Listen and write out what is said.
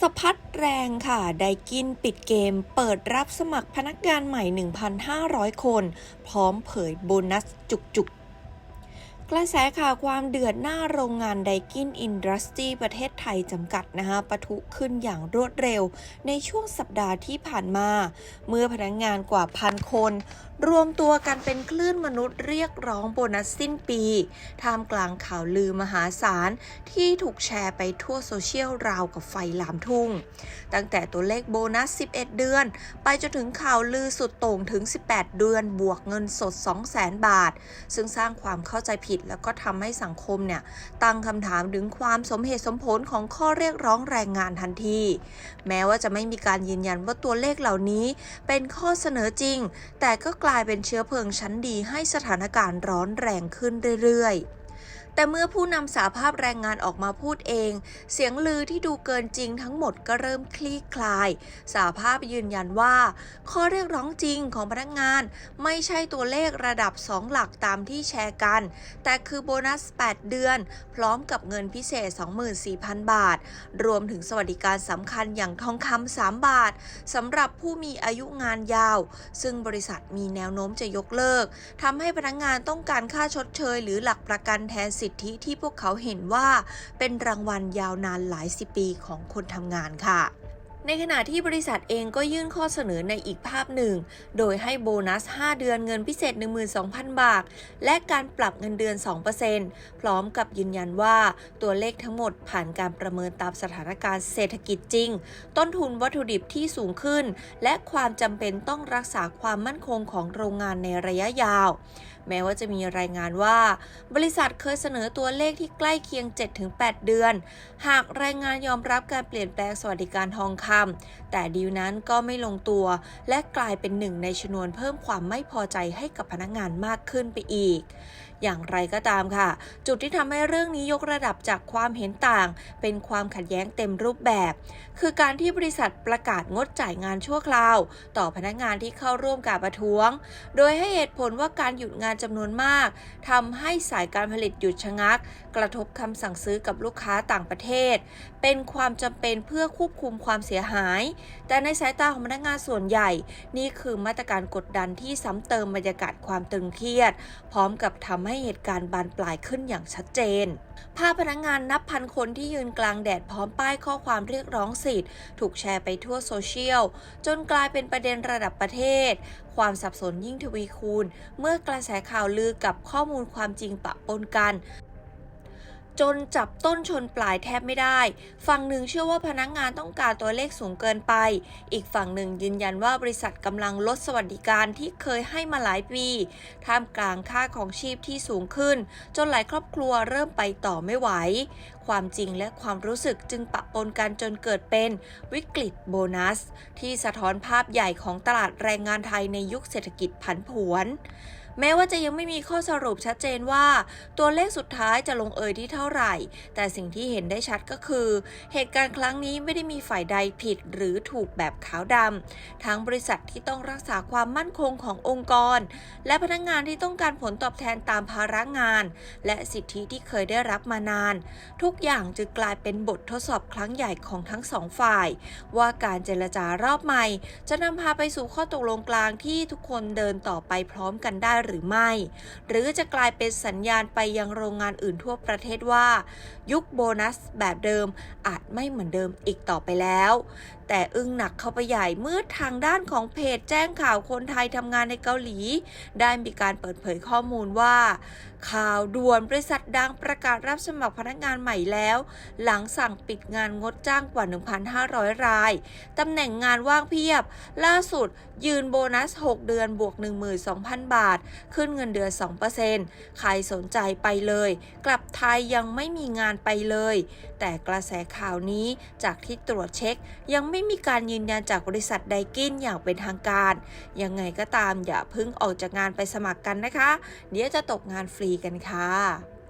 สะพัดแรงค่ะ ไดกินปิดเกม เปิดรับสมัครพนักงานใหม่ 1,500 คน พร้อมเผยโบนัสจุกๆ กระแสข่าวความเดือดหน้าโรงงานไดกินอินดัสตรีประเทศไทยจำกัดนะคะปะทุขึ้นอย่างรวดเร็ว ในช่วงสัปดาห์ที่ผ่านมา เมื่อพนักงานกว่าพันคน รวมตัวกันเป็นคลื่นมนุษย์เรียกร้องโบนัสสิ้นปีท่ามกลางข่าวลือมหาศาล ที่ถูกแชร์ไปทั่วโซเชียลราวกับไฟลามทุ่ง ตั้งแต่ตัวเลขโบนัส 11 เดือน ไปจนถึงข่าวลือสุดโต่งถึง 18 เดือน บวกเงินสด 200,000 บาท ซึ่งสร้างความเข้าใจผิดแล้วก็ทำให้สังคมเนี่ยตั้งคำถามถึงความสมเหตุสมผลของข้อเรียกร้องแรงงานทันที แม้ว่าจะไม่มีการยืนยันว่าตัวเลขเหล่านี้เป็นข้อเสนอจริง แต่ก็กลายเป็นเชื้อเพลิงชั้นดีให้สถานการณ์ร้อนแรงขึ้นเรื่อยๆ แต่เมื่อผู้นำสาภาพแรงงานออกมาพูดเอง เสียงลือที่ดูเกินจริงทั้งหมดก็เริ่มคลี่คลาย สาภาพยืนยันว่า ข้อเรียกร้องจริงของพนักงาน ไม่ใช่ตัวเลขระดับ 2 หลักตามที่แชร์กัน แต่คือโบนัส 8 เดือน พร้อมกับเงินพิเศษ 24,000 บาท รวมถึงสวัสดิการสำคัญอย่างทองคำ3บาทสำหรับผู้มีอายุงานยาว ซึ่งบริษัทมีแนวโน้มจะยกเลิกทำให้พนักงานต้องการค่าชดเชย หรือหลักประกันแทนสิทธิที่พวกเขาเห็นว่าเป็นรางวัลยาวนานหลายสิบปีของคนทำงานค่ะ ในขณะที่บริษัทเองก็ยื่นข้อเสนอในอีกภาพหนึ่ง โดยให้โบนัส 5 เดือนเงินพิเศษ 12,000 บาท และการปรับเงินเดือน 2%พร้อมกับยืนยันว่าตัวเลขทั้งหมดผ่านการประเมินตามสถานการณ์เศรษฐกิจจริง ต้นทุนวัตถุดิบที่สูงขึ้น และความจำเป็นต้องรักษาความมั่นคงของโรงงานในระยะยาว แม้ว่าจะมีรายงานว่า บริษัทเคยเสนอตัวเลขที่ใกล้เคียง 7-8 เดือน หากรายงานยอมรับการเปลี่ยนแปลงสวัสดิการทองคำแต่ดีลนั้นก็ไม่ลงตัว และกลายเป็นหนึ่งในชนวนเพิ่มความไม่พอใจให้กับพนักงานมากขึ้นไปอีก อย่างไรก็ตามค่ะ จุดที่ทำให้เรื่องนี้ยกระดับจากความเห็นต่าง เป็นความขัดแย้งเต็มรูปแบบ คือการที่บริษัทประกาศงดจ่ายงานชั่วคราว ต่อพนักงานที่เข้าร่วมการประท้วง โดยให้เหตุผลว่าการหยุดงานจำนวนมากทำให้สายการผลิตหยุดชะงัก กระทบคำสั่งซื้อกับลูกค้าต่างประเทศ เป็นความจำเป็นเพื่อควบคุมความเสียหาย แต่ในสายตาของพนักงานส่วนใหญ่ นี่คือมาตรการกดดันที่ซ้ำเติมบรรยากาศความตึงเครียด พร้อมกับทำให้เหตุการณ์บานปลายขึ้นอย่างชัดเจน ภาพพนักงานนับพันคนที่ยืนกลางแดดพร้อมป้ายข้อความเรียกร้องสิทธิ์ ถูกแชร์ไปทั่วโซเชียล จนกลายเป็นประเด็นระดับประเทศ ความสับสนยิ่งทวีคูณ เมื่อกระแสข่าวลือกับข้อมูลความจริงปะปนกัน จนจับต้นชนปลายแทบไม่ได้ ฝั่งหนึ่งเชื่อว่าพนักงานต้องการตัวเลขสูงเกินไป อีกฝั่งหนึ่งยืนยันว่าบริษัทกำลังลดสวัสดิการที่เคยให้มาหลายปี ท่ามกลางค่าของชีพที่สูงขึ้น จนหลายครอบครัวเริ่มไปต่อไม่ไหว ความจริงและความรู้สึกจึงปะปนกันจนเกิดเป็นวิกฤตโบนัส ที่สะท้อนภาพใหญ่ของตลาดแรงงานไทยในยุคเศรษฐกิจผันผวน แม้ว่าจะยังไม่มีข้อสรุปชัดเจนว่า ตัวเลขสุดท้ายจะลงเอยที่เท่าไหร่ แต่สิ่งที่เห็นได้ชัดก็คือ เหตุการณ์ครั้งนี้ไม่ได้มีฝ่ายใดผิดหรือถูกแบบขาวดำทั้งบริษัทที่ต้องรักษาความมั่นคงขององค์กร และพนักงานที่ต้องการผลตอบแทนตามภาระงาน และสิทธิที่เคยได้รับมานาน ทุกอย่างจึงกลายเป็นบททดสอบครั้งใหญ่ของทั้งสองฝ่าย ว่าการเจรจารอบใหม่ จะนำพาไปสู่ข้อตกลงกลางที่ทุกคนเดินต่อไปพร้อมกันได้หรือไม่ หรือจะกลายเป็นสัญญาณไปยังโรงงานอื่นทั่วประเทศว่า ยุคโบนัสแบบเดิมอาจไม่เหมือนเดิมอีกต่อไปแล้ว แต่อึ้งหนักเข้าไปใหญ่เมื่อทางด้านของเพจแจ้งข่าวคนไทยทำงานในเกาหลี ได้มีการเปิดเผยข้อมูลว่า ข่าวด่วนบริษัทดังประกาศรับสมัครพนักงานใหม่แล้ว หลังสั่งปิดงานงดจ้างกว่า 1,500 ราย ตำแหน่งงานว่างเพียบ ล่าสุดยืนโบนัส 6 เดือนบวก 12,000 บาทขึ้นเงินเดือน 2%ใครสนใจไปเลย กลับไทยยังไม่มีงานไปเลย แต่กระแสข่าวนี้จากที่ตรวจเช็ค ยังไม่มีการยืนยันจากบริษัทไดกินอย่างเป็นทางการ ยังไงก็ตามอย่าเพิ่งออกจากงานไปสมัครกันนะคะ เดี๋ยวจะตกงานฟรีกันค่ะ